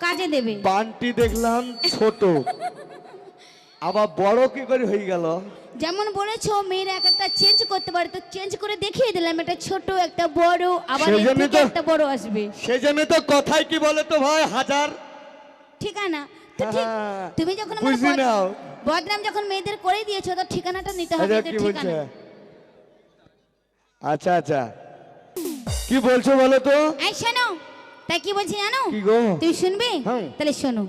কাজে দেবে। বানটি দেখলাম ছোট। আবার বড় কি করে হয়ে গেল? যেমন বলেছ মেয়েরা এক একটা চেঞ্জ করতে পারে। তো চেঞ্জ করে দেখিয়ে দিলাম একটা ছোট একটা বড় আবার এর সেজন্য থেকে তো- একটা বড় আসবে। সেজন্য তো কথাই কি বলে তো ভাই? হাজার। ঠিকানা। তো ঠিক হ্যাঁ, তুমি যখন আমার বুঝি বদ- নাও। বদনাম যখন মেয়েদের করে দিয়েছ তো ঠিকানাটা নিতে হবে আচ্ছা এদের কি বলছে? ঠিকানা আচ্ছা আচ্ছা। কি বলছো বলো তো? এই শোনো তাই কি বলছি জানো? তুমি শুনবে? তাহলে শোনো।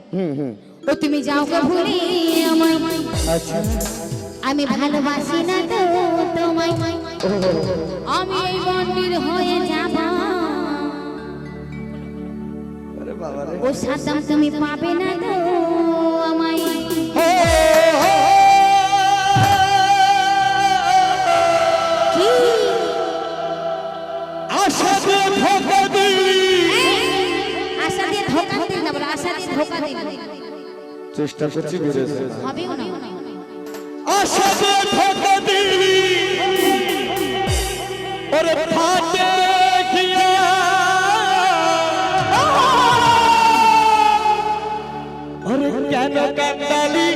ও তুমি যাও গো ভুলে আচ্ছা আমি ভালোবাসি না তো তোমায়। আমি এই মন্দির হয়ে যাব। ও সাদাম তুমি পাবে না তো চেষ্টা করছি বেড়েছে হবেও না। আশাতে ধোকা দিলি ওরে ফাটে গিয়া ওরে কেন কান্দালি?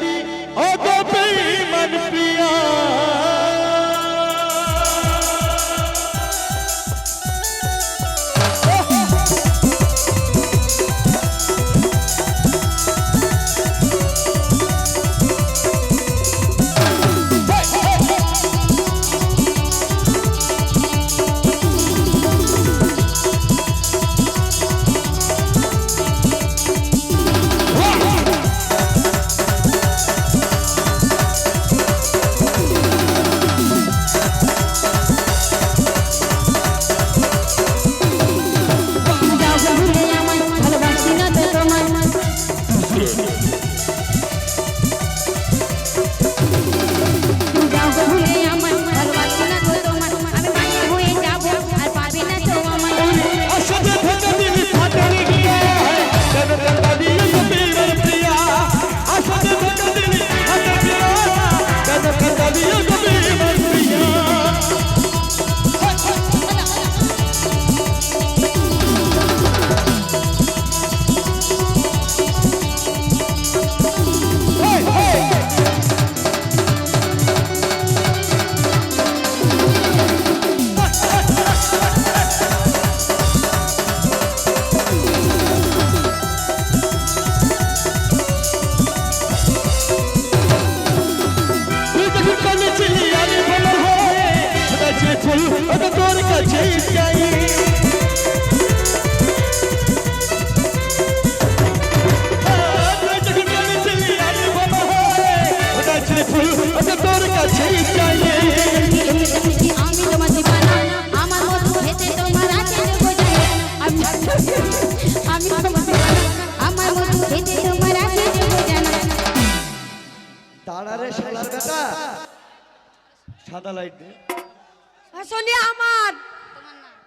সাদা লাইট দে সোনিয়া আমার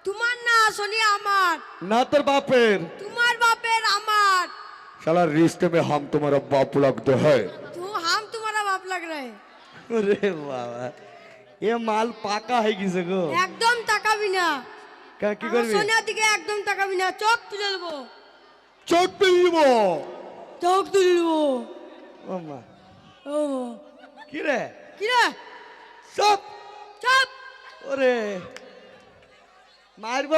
তোমার না সোনিয়া আমার না তোর বাপের তোমার বাপের আমার শালার रिश्ते में हम तुम्हारा बाप लगते हैं तू हम तुम्हारा बाप लग रहे अरे बाबा ये माल पाका है किसे को একদম তাকাবি না क्या की আমার करबी সোনিয়ার দিকে একদম তাকাবি না চোখ তুলে দেবো চোখ তুলিব চোখ তুলে দেবো ওমা ও কি রে কি রে সব চপ। ওরে মারব?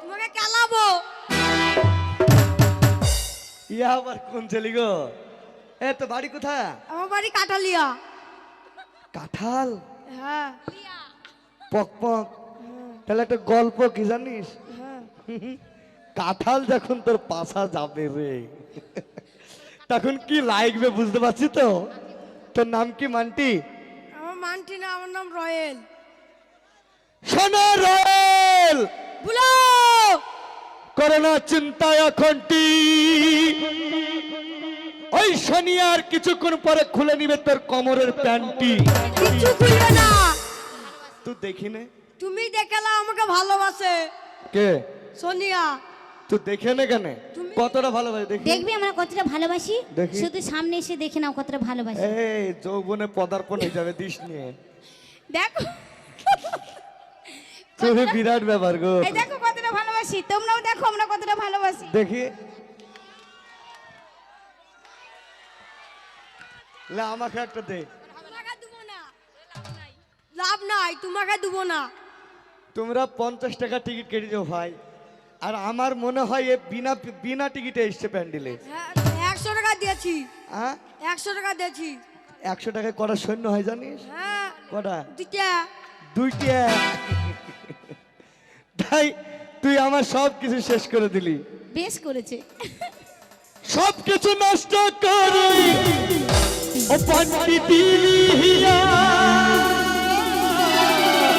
তোমাকে কেলাবো ইয়া আবার কোন ছেলে গো? এ তো বাড়ি কোথায়? আমার বাড়ি কাটালিয়া কাঁঠাল? হ্যাঁ। পক পক। তাহলে একটা গল্প কি জানিস? হ্যাঁ। কাঁঠাল যখন তোর পাশা যাবে রে তখন কি লাগবে বুঝতে পারছি তো? তোর নাম কি মান্টি? মানটি না আমার নাম রয়েল। সোনা রয়েল। বুলো। করোনা চিন্তা এখনটি ওই শনি আর কিছুক্ষণ পরে খুলে নিবে তোর কোমরের প্যান্টটি। কিচ্ছু খুলবে না। তুই দেখি নে তুমি দেখালা আমাকে ভালোবাসে। কে? সোনিয়া। তো দেখে নে কেন। কতটা ভালোবাসি দেখি। দেখবি আমরা কতটা ভালোবাসি? শুধু সামনে এসে দেখে নাও কতটা ভালোবাসি। এই যৌবনে পদার্পণ হয়ে যাবে দিস নিয়ে। দেখো। তুমি বিরাট ব্যাপার গো। এই দেখো কতটা ভালোবাসি। তোমরাও দেখো আমরা কতটা ভালোবাসি। দেখি। লা আমাকে একটা দে। লাভ নাই। তোমাকে দেবো না। তোমরা পঞ্চাশ টাকা টিকিট কেটে যাও ভাই। আর আমার মনে হয় এ বিনা বিনা টিকিটে এসছে প্যান্ডেলে। হ্যাঁ একশো টাকা দিয়েছি। হ্যাঁ একশো টাকা দিয়েছি। একশো টাকায় কটা সৈন্য হয় জানিস? হ্যাঁ কটা? দুইটা। দুইটা। তাই তুই আমার সব কিছু শেষ করে দিলি। বেশ করেছে। সব কিছু নষ্ট করে। ও দিলিয়া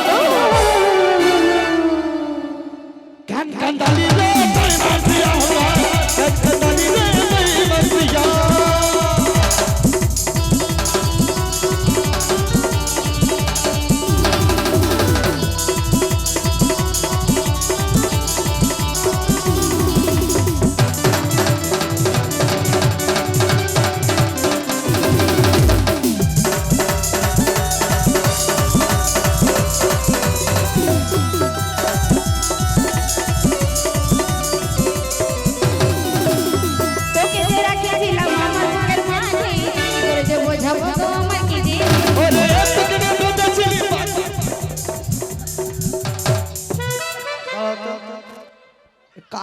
কান কান রে তাই মাসিয়া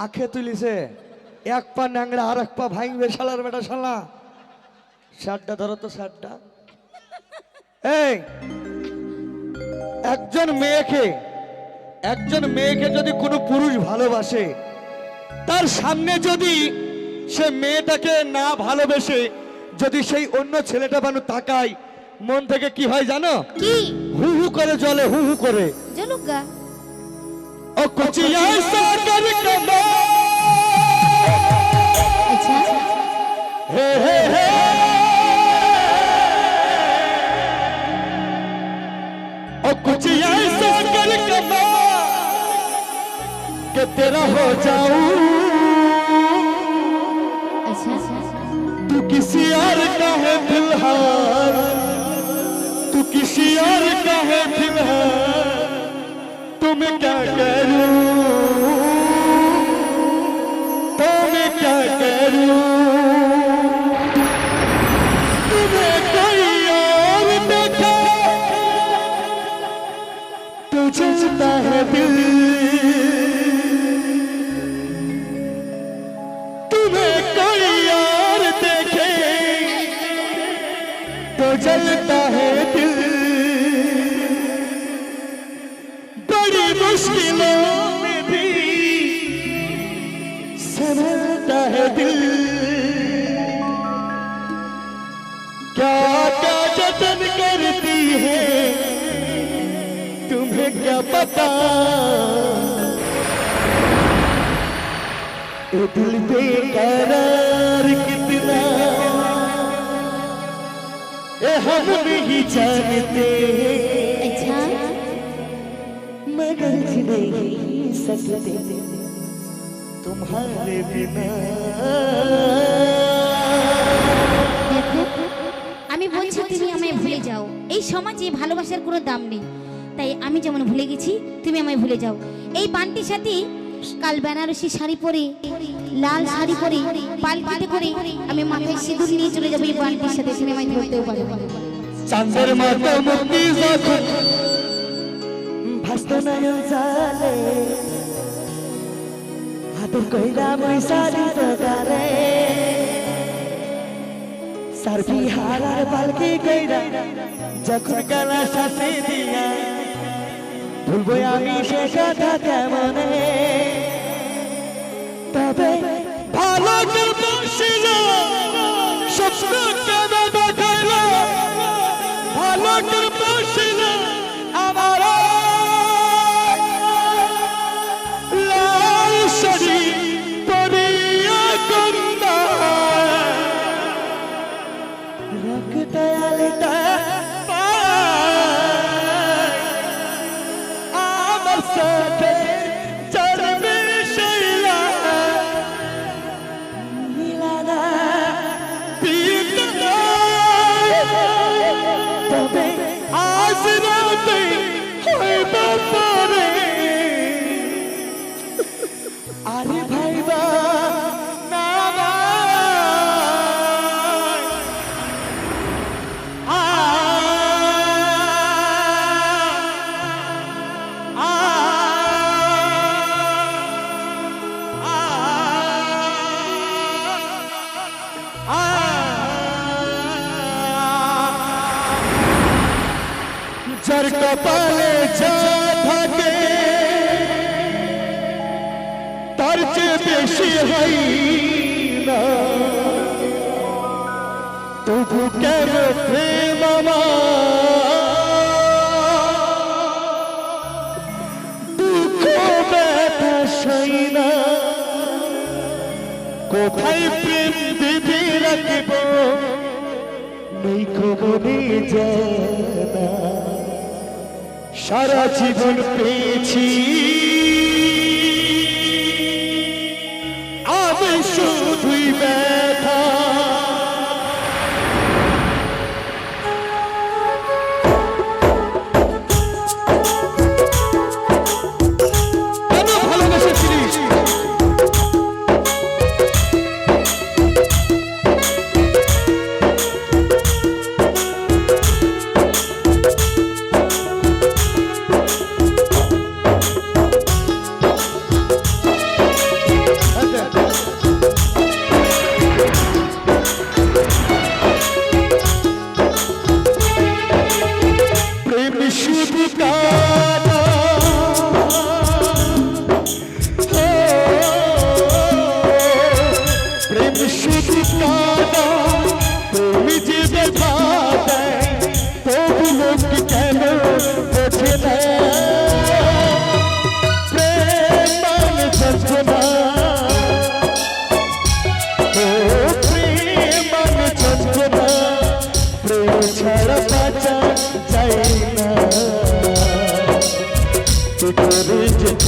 কাকে তুলিছে। এক পা ন্যাংরা আর এক পা ভাঙবে শালার বেটা শালা। শার্টটা ধরো তো শার্টটা এই একজন মেয়েকে একজন মেয়েকে যদি কোনো পুরুষ ভালোবাসে তার সামনে যদি সে মেয়েটাকে না ভালোবেসে যদি সেই অন্য ছেলেটা বানু তাকায় মন থেকে কি হয় জানো? কি? হু হু করে জলে হু হু করে। জলুগা कुछ ऐसा करके अच्छा। हे हे हे। और कुछ ऐसा करके के तेरा हो जाऊँ। अच्छा। तू किसी और का है फ़िलहाल। तू किसी और का है फ़िलहाल। तुम क्या करूँ मुश्किलों में भी है दिल। क्या क्या जतन करती है, तुम्हें क्या पता? ए दिल कितना? हम भी जानते। हैं नहीं सकते तुम्हारे बिना দেখো আমি বলছি তুমি আমায় ভুলে যাও এই সমাজে ভালোবাসার কোনো দাম নেই তাই আমি যেমন ভুলে গেছি তুমি আমায় ভুলে যাও এই বানটির সাথে কাল বেনারসি শাড়ি পরে লাল শাড়ি পরে পালকিতে করে আমি মাথায় সিঁদুর নিয়ে চলে যাবো এই বানটির সাথে সিনেমায় ধরতেও পারবো চাঁদের মতো মুক্তি ভাস্ত নয়ন জালে হাতের কইরা সারি সদারে সারবি হারার পালকি কইরা যখন গলা শাসে দিয়া, ভুলবো আমি সে কথা কেমনে? তবে ভালো বসিল স্বপ্ন তবে আজ রাতে হইবে পরে কপালে যা থাকে, তার চেয়ে বেশি হয় না। তবু কেন প্রেম দুঃখ ব্যথা সই না। কোথায় প্রেম দিদি রাখব? নেই খবরে জানা সারা জীবন পেয়েছি।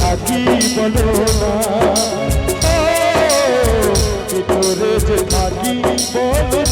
থাকি বলো না। কি যে থাকি বলো